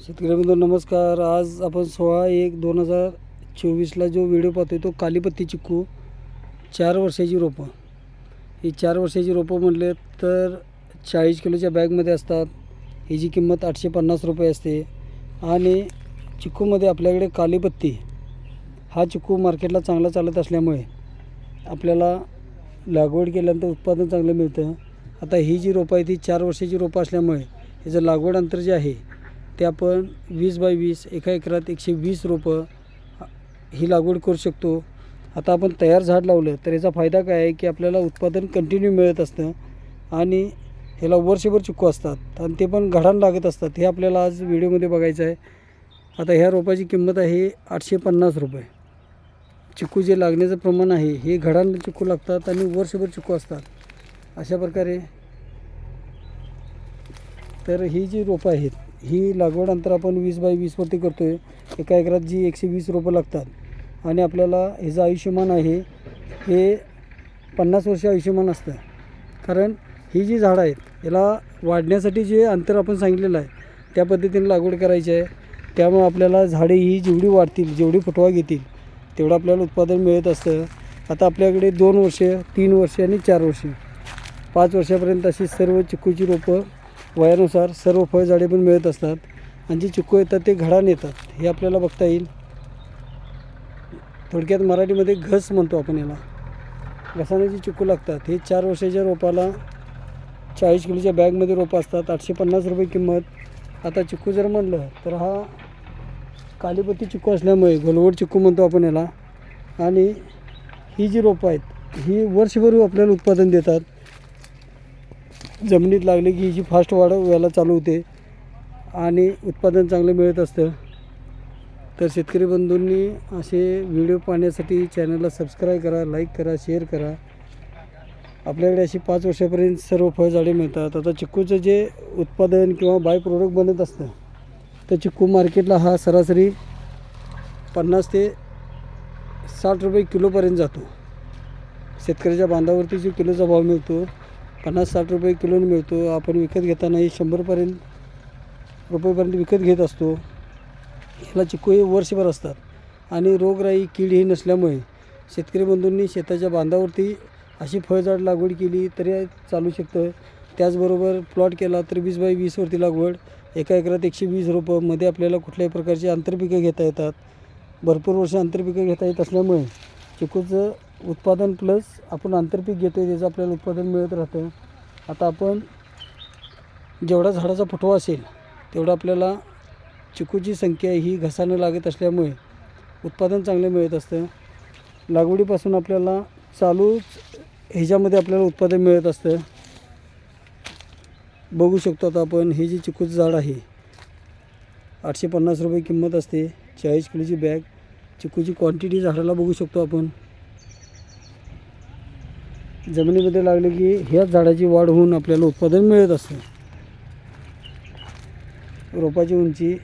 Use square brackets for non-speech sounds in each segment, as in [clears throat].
शेतकरी बंधू नमस्कार. आज आपण सोळा एक दोन हजार चोवीसला जो व्हिडिओ पाहतोय तो कालीपत्ती चिक्कू. चार वर्षाची रोपं. ही चार वर्षाची रोपं म्हटले तर चाळीस किलोच्या बॅगमध्ये असतात. ह्याची किंमत आठशे पन्नास रुपये असते. आणि चिक्कूमध्ये आपल्याकडे कालीपत्ती हा चिक्कू मार्केटला चांगला चालत असल्यामुळे आपल्याला लागवड केल्यानंतर उत्पादन चांगलं मिळतं. आता ही जी रोपं आहे ती चार वर्षाची रोपं असल्यामुळे याचं लागवड अंतर जे आहे ते आपण वीस बाय वीस एका एकरात एकशे वीस रोपं ही लागवड करू शकतो. आता आपण तयार झाड लावलं तर याचा फायदा काय आहे की आपल्याला उत्पादन कंटिन्यू मिळत असतं आणि ह्याला वर्षभर चिक्कू असतात आणि ते पण घडान लागत असतात. हे आपल्याला आज व्हिडिओमध्ये बघायचं आहे. आता ह्या रोपाची किंमत आहे आठशे पन्नास रुपये. चिक्कू जे लागण्याचं प्रमाण आहे हे घडान चिक्कू लागतात आणि वर्षभर चिक्कू असतात. अशा प्रकारे तर ही जी रोपं आहेत ही लागवड अंतर आपण वीस बाय वीसवरती करतो आहे एका एकरात जी एकशे वीस रोपं लागतात आणि आपल्याला ह्याचं आयुष्यमान आहे हे पन्नास वर्ष आयुष्यमान असतं. कारण ही जी झाडं आहेत याला वाढण्यासाठी जे अंतर आपण सांगितलेलं आहे त्या पद्धतीने लागवड करायची आहे. त्यामुळे आपल्याला झाडे ही जेवढी वाढतील जेवढी फुटवा घेतील तेवढं आपल्याला उत्पादन मिळत असतं. आता आपल्याकडे दोन वर्ष तीन वर्ष आणि चार वर्ष. पाच वर्षापर्यंत अशी सर्व चिक्कूची रोपं वयानुसार सर्व फळझाडे पण मिळत असतात आणि जी चिक्कू येतात ते घडान येतात हे आपल्याला बघता येईल. थोडक्यात मराठीमध्ये घस म्हणतो आपण याला. घसाने जी चिक्कू लागतात हे चार वर्षाच्या रोपाला चाळीस किलोच्या बॅगमध्ये रोपं असतात आठशे पन्नास रुपये किंमत. आता चिक्कू जर म्हणलं तर हा कालीपत्ती चिक्कू असल्यामुळे गोलवड चिक्कू म्हणतो आपण याला. आणि ही जी रोपं आहेत ही वर्षभर आपल्याला उत्पादन देतात. जमिनीत लागले की हिची फास्ट वाढ व्हायला चालू होते आणि उत्पादन चांगलं मिळत असतं. तर शेतकरी बंधूंनी असे व्हिडिओ पाहण्यासाठी चॅनलला सबस्क्राईब करा लाईक करा शेअर करा. आपल्याकडे अशी पाच वर्षापर्यंत सर्व फळझाडे मिळतात. आता चिक्कूचं जे उत्पादन किंवा बाय प्रोडक्ट बनत असतं तर चिक्कू मार्केटला हा सरासरी पन्नास ते साठ रुपये किलोपर्यंत जातो. शेतकऱ्याच्या बांधावरती जो किलोचा भाव मिळतो पन्नास साठ रुपये किलोने मिळतो. आपण विकत घेतानाही शंभरपर्यंत रुपयेपर्यंत विकत घेत असतो. ह्याला चिकू हे वर्षभर असतात. आणि रोगराई कीड ही नसल्यामुळे शेतकरी बंधूंनी शेताच्या बांधावरती अशी फळझाड लागवड केली तरी चालू शकतं. त्याचबरोबर प्लॉट केला तर वीस बाय वीसवरती लागवड एका एकरात एकशे वीस रोपं. मध्ये आपल्याला कुठल्याही प्रकारची आंतरपिकं घेता येतात. भरपूर वर्ष आंतरपिकं घेता येत असल्यामुळे चिकूचं उत्पादन प्लस आपण आंतरपीक घेतो आहे त्याचं आपल्याला उत्पादन मिळत राहतं. आता आपण जेवढा झाडाचा फुटवा असेल तेवढं आपल्याला चिकूची संख्या ही घसानं लागत असल्यामुळे उत्पादन चांगलं मिळत असतं. लागवडीपासून आपल्याला चालूच ह्याच्यामध्ये आपल्याला उत्पादन मिळत असतं. बघू शकतो आता आपण हे जे चिकूचं झाड आहे आठशे पन्नास रुपये किंमत असते. चाळीस किलोची बॅग चिकूची क्वांटिटी झाडाला बघू शकतो आपण. जमिनीमध्ये लागले की ह्याच झाडाची वाढ होऊन आपल्याला उत्पादन मिळत असतं. रोपाची उंची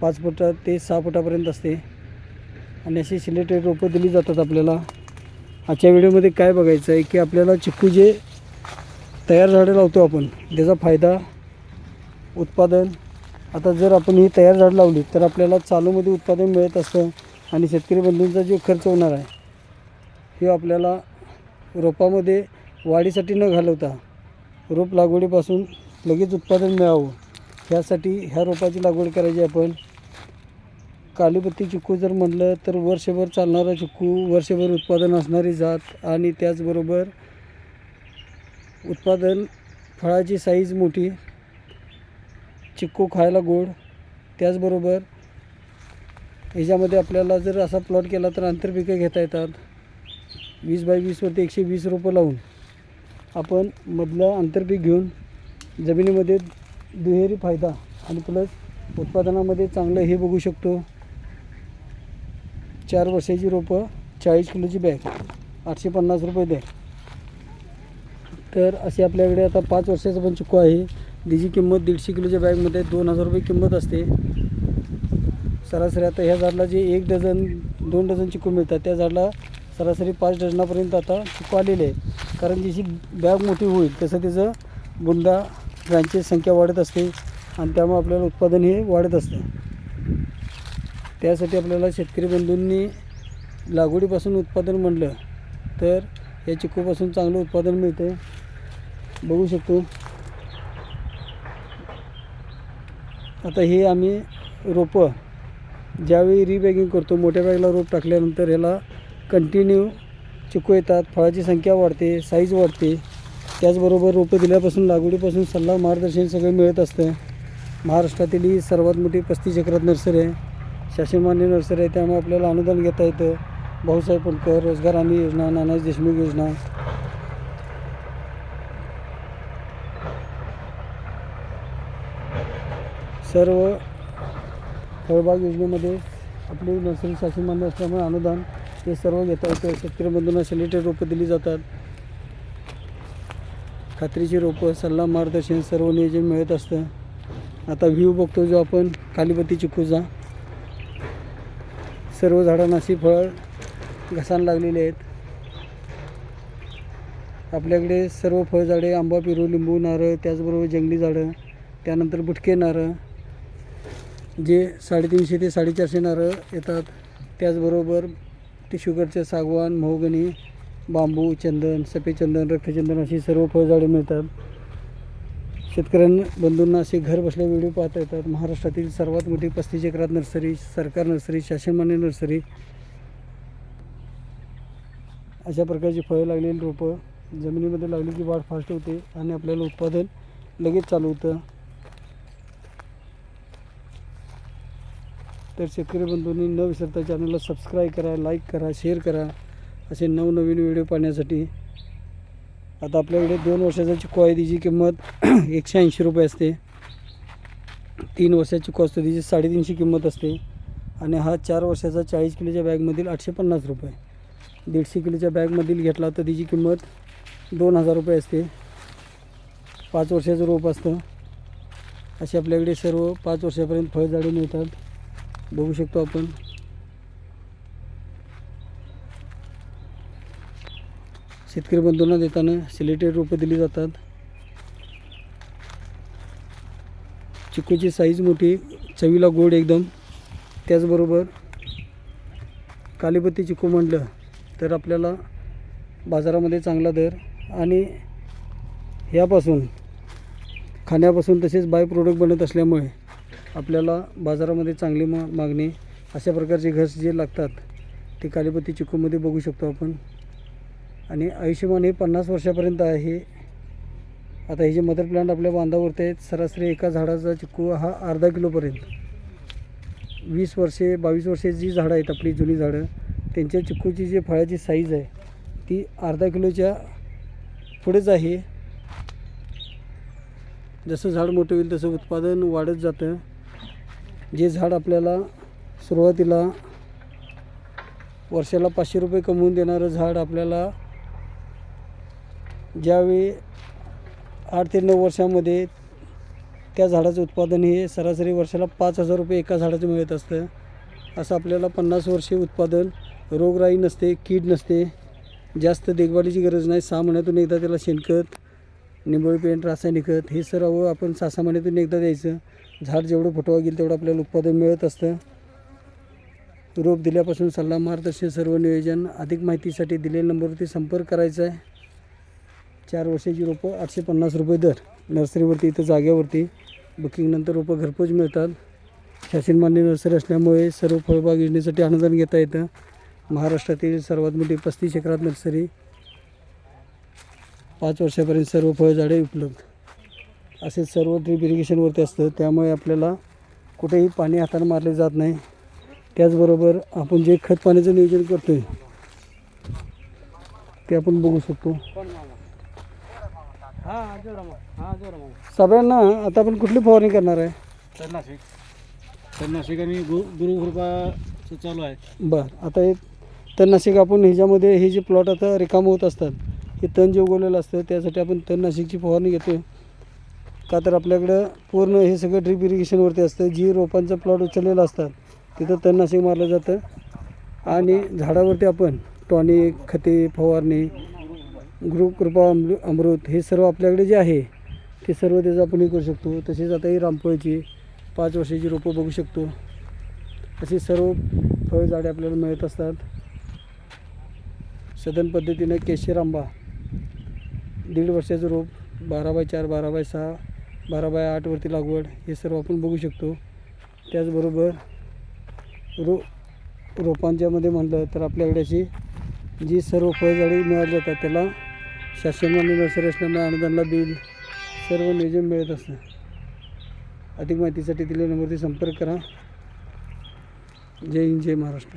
पाच फुटा ते सहा फुटापर्यंत असते. आणि अशी सिलेटेड रोपं दिली जातात आपल्याला. आजच्या व्हिडिओमध्ये काय बघायचं आहे की आपल्याला चिक्कू जे तयार झाडं लावतो आपण त्याचा फायदा उत्पादन. आता जर आपण ही तयार झाडं लावली तर आपल्याला चालूमध्ये उत्पादन मिळत असतं आणि शेतकरी बंधूंचा जो खर्च होणार आहे हे आपल्याला रोपामध्ये वाढीसाठी न घालवता रोप लागवडीपासून लगेच उत्पादन मिळावं. ह्यासाठी ह्या रोपाची लागवड करायची आपण. कालीपत्ती चिक्कू जर म्हटलं तर वर्षभर चालणारा चिक्कू वर्षभर उत्पादन असणारी जात आणि त्याचबरोबर उत्पादन फळाची साईज मोठी चिक्कू खायला गोड त्याचबरोबर ह्याच्यामध्ये आपल्याला जर असा प्लॉट केला तर आंतरपिकं घेता येतात. वीस बाय वीसवरती एकशे वीस रोपं लावून आपण मधलं आंतरपीक घेऊन जमिनीमध्ये दुहेरी फायदा आणि प्लस उत्पादनामध्ये चांगलं हे बघू शकतो. चार वर्षाची रोपं चाळीस किलोची बॅग आठशे पन्नास रुपये बॅग. तर असे आपल्याकडे आता पाच वर्षाचं पण चिक्कू आहे. त्याची किंमत दीडशे किलोच्या बॅगमध्ये दोन हजार रुपये किंमत असते. सरासरी आता ह्या झाडाला जे एक डझन दोन डझन चिक्कू मिळतात. त्या झाडाला सरासरी पाच डझनापर्यंत आता चिक्कू आलेले आहे. कारण जशी बॅग मोठी होईल तसं त्याचं बुंदा ब्रँचेस संख्या वाढत असते आणि त्यामुळे आपल्याला उत्पादन हे वाढत असतं. त्यासाठी आपल्याला शेतकरी बंधूंनी लागवडीपासून उत्पादन म्हणलं तर या चिकूपासून चांगलं उत्पादन मिळतं बघू शकतो. आता हे आम्ही रोपं ज्यावेळी रिबॅगिंग करतो मोठ्या बॅगला रोप टाकल्यानंतर ह्याला कंटिन्यू चिकू येतात फळाची संख्या वाढते साईज वाढते. त्याचबरोबर रोपं दिल्यापासून लागवडीपासून सल्ला मार्गदर्शन सगळं मिळत असतं. महाराष्ट्रातील ही सर्वात मोठी पस्तीस एकरात नर्सरी आहे. शासनमान्य नर्सरी आहे त्यामुळे आपल्याला अनुदान घेता येतं. भाऊसाहेब पणकर रोजगार हमी योजना नानाजी देशमुख योजना. सर्व फळबाग योजनेमध्ये आपली नर्सरी शासनमान्य असल्यामुळे अनुदान ते सर्व घेता येतं शेतकरी बंधूंना रोपं दिली जातात. खात्रीची रोपं सल्ला मार्गदर्शन सर्व नियोजन मिळत असतं. आता व्ह्यू बघतो जो आपण कालीपतीची चिकूचा सर्व झाडांना अशी फळ घसाण लागलेली आहेत. आपल्याकडे सर्व फळझाडे आंबा पेरू लिंबू नारळ त्याचबरोबर जंगली झाडं त्यानंतर बुटके नारळ जे साडेतीनशे ते साडेचारशे नारळ येतात. त्याचबरोबर टिशुगरचं सागवान मोहगणी बांबू चंदन सफेद चंदन रक्तचंदन अशी सर्व फळझाडे मिळतात. शेतकऱ्यांना बंधूंना असे घर बसल्या व्हिडिओ पाहता येतात. महाराष्ट्रातील सर्वात मोठी पस्तीस एकरात नर्सरी सरकार नर्सरी शासनमान्य नर्सरी. अशा प्रकारची फळं लागलेली रोपं जमिनीमध्ये लागली की वाढ फास्ट होते आणि आपल्याला उत्पादन लगेच चालू होतं. तर शेतकरी बंधूंनी न विसरता चॅनलला सबस्क्राईब करा लाईक करा शेअर करा. असे नवनवीन व्हिडिओ पाहण्यासाठी. आता आपल्याकडे दोन वर्षाचा चिकू आहे तिची किंमत [clears throat] एकशे ऐंशी रुपये असते. तीन वर्षाची चिकू असतो तिची साडेतीनशे किंमत असते. आणि हा चार वर्षाचा चाळीस किलोच्या बॅगमधील आठशे पन्नास रुपये. दीडशे किलोच्या बॅगमधील घेतला तर तिची किंमत दोन हजार रुपये असते. पाच वर्षाचं रोप असतं. असे आपल्याकडे सर्व पाच वर्षापर्यंत फळझाडे मिळतात. बघू शकतो आपण. शेतकरी बंधूंना देताना सिलेटेड रोपं दिली जातात. चिकूची साईज मोठी चवीला गोड एकदम. त्याचबरोबर कालीपत्ती चिकू म्हटलं तर आपल्याला बाजारामध्ये चांगला दर आणि ह्यापासून खाण्यापासून तसेच बाय प्रोडक्ट बनत असल्यामुळे आपल्याला बाजारामध्ये चांगली मा मागणी अशा प्रकारचे घस जे लागतात ते कालीपती चिकूमध्ये बघू शकतो आपण. आणि आयुष्यमान हे पन्नास वर्षापर्यंत आहे. आता हे जे मदर प्लांट आपल्या बांधावरती आहेत सरासरी एका झाडाचा चिकू हा अर्धा किलोपर्यंत. वीस वर्षे बावीस वर्षे जी झाडं आहेत आपली जुनी झाडं त्यांच्या चिकूची जी फळाची साईज आहे ती अर्धा किलोच्या पुढेच आहे. जसं झाड मोठं होईल तसं उत्पादन वाढत जातं. जे झाड आपल्याला सुरुवातीला वर्षाला पाचशे रुपये कमवून देणारं झाड आपल्याला ज्यावेळी आठ ते नऊ वर्षामध्ये त्या झाडाचं उत्पादन हे सरासरी वर्षाला पाच हजार रुपये एका झाडाचं मिळत असतं. असं आपल्याला पन्नास वर्षे उत्पादन रोगराई नसते कीड नसते जास्त देखभालीची गरज नाही. सहा महिन्यातून एकदा त्याला शेणखत निंबोळी पेंट रासायनिक खत हे सर्व आपण सहा सहा महिन्यातून एकदा द्यायचं. झाड जेवढं फुटवा गेलं तेवढं आपल्याला उत्पादन मिळत असतं. रोप दिल्यापासून सल्ला मार्गदर्शन सर्व नियोजन. अधिक माहितीसाठी दिलेल्या नंबरवरती संपर्क करायचा आहे. चार वर्षाची रोपं आठशे पन्नास रुपये दर. नर्सरीवरती इथं जागेवरती बुकिंगनंतर रोपं घरपोच मिळतात. शासनमान्य नर्सरी असल्यामुळे सर्व फळबाग योजनेसाठी अनुदान घेता येतं. महाराष्ट्रातील सर्वात मोठी पस्तीस एकरात नर्सरी पाच वर्षापर्यंत सर्व फळझाडे उपलब्ध. असे सर्व ड्रीप इरिगेशनवरती असतं. त्यामुळे आपल्याला कुठेही पाणी हाताने मारले जात नाही. त्याचबरोबर आपण जे खत पाण्याचं नियोजन करतो आहे ते आपण बघू शकतो. सगळ्यांना आता आपण कुठली फवारणी करणार आहे? तणनाशक. तणनाशक आणि गु गुरुकृपाचं चालू आहे. बरं आता हे तणनाशक आपण ह्याच्यामध्ये हे जे प्लॉट आता रिकाम होत असतात हे तण जे उगवलेलं असतं त्यासाठी आपण तणनाशिकची फवारणी घेतो. का तर आपल्याकडं पूर्ण हे सगळं ड्रीप इरिगेशनवरती असतं. जी रोपांचा प्लॉट उचललेला असतात तिथं तणनाशक मारलं जातं. आणि झाडावरती आपण टॉनिक खते फवारणी गृहकृपा अमृ अमृत हे सर्व आपल्याकडे जे आहे ते सर्व त्याचं आपण हे करू शकतो. तसेच आता ही रामफळची पाच वर्षाची रोपं बघू शकतो. अशी सर्व फळझाडे आपल्याला मिळत असतात. सदन पद्धतीनं केशर आंबा. दीड वर्षाचं रोप बारा बाय चार बारा बाय सहा बारा बाय आठवरती लागवड हे सर्व आपण बघू शकतो. त्याचबरोबर रो रोपांच्यामध्ये म्हटलं तर आपल्याकडे अशी जी सर्व फळझाडे मिळाली जातात त्याला शासनाने नर्सरी असल्यामुळे अनुदानला बिल सर्व नियोजन मिळत असतं. अधिक माहितीसाठी दिलेल्या नंबरवरती संपर्क करा. जय हिंद जय महाराष्ट्र.